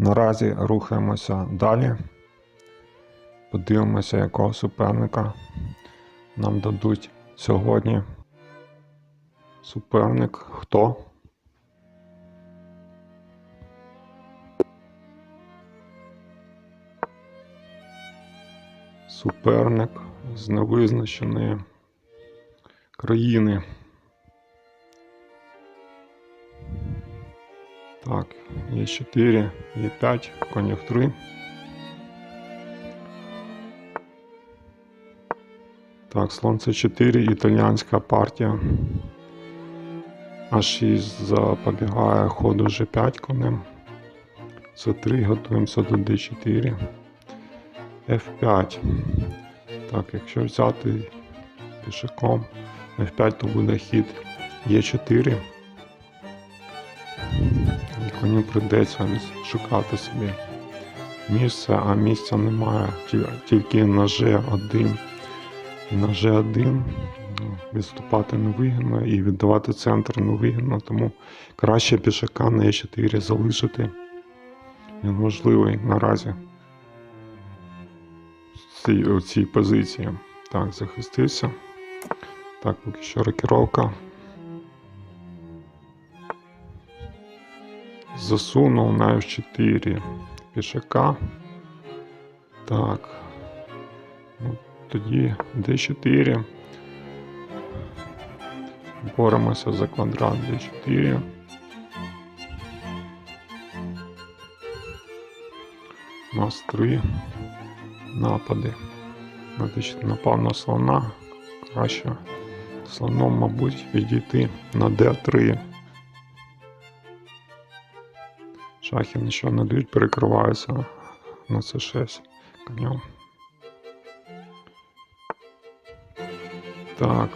Наразі рухаємося далі. Подивимося, якого суперника нам дадуть сьогодні. Суперник хто? Суперник з невизначеної країни. Так, є 4, є 5, конях 3. Так, слон це 4, італіянська партія. А6 запобігає ходу G5 конем. С3, готуємося до D4. F5. Так, якщо взяти пішаком F5, то буде хід Е4. Коню прийдеться шукати собі місце, а місця немає, тільки на G1. І на G1 ну, відступати невигідно і віддавати центр невигідно, тому краще пішака на E4 залишити. Він можливий наразі у цій позиції. Так, захистився. Так, поки що рокіровка. Засунув на F4 пішака. Так. Ну, тоді D4. Боремося за квадрат D4. У нас три напади. На D4 напав на слона. Краще слоном, мабуть, відійти на D3. Шахи нічого не дають, перекриваються на C6 конем. Так.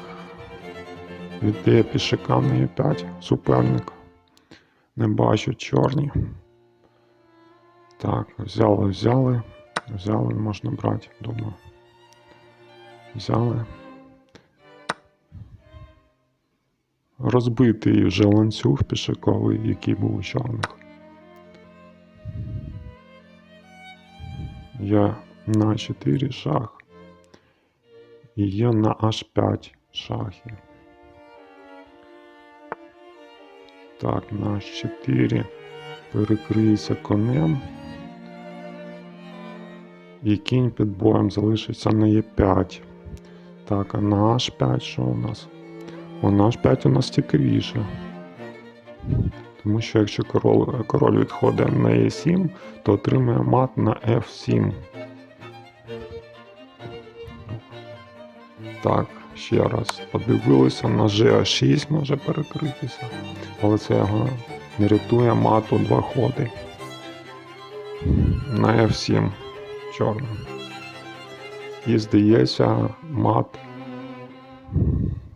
Віддає пішака на Е5 суперник. Не бачу чорні. Так, взяли, взяли. Взяли, можна брати, думаю. Взяли. Розбитий вже ланцюг пішаковий, який був у чорних. Я на 4 шах. І є на H5 шахи. Так, на H4 перекриється конем. І кінь під боєм залишиться на Е5. Так, а на H5 що у нас? О, на H5 у нас цікавіше. Тому що якщо король, король відходить на E7, то отримує мат на F7. Так, ще раз подивилися, на G6 може перекритися, але це його не рятує мату два ходи. На F7 чорним. І здається, мат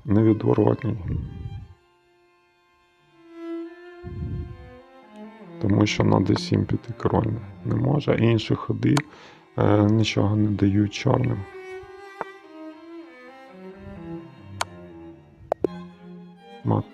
невідворотній. Тому що на D7 піти король не- може, а інші ходи е, нічого не дають чорним. Мат.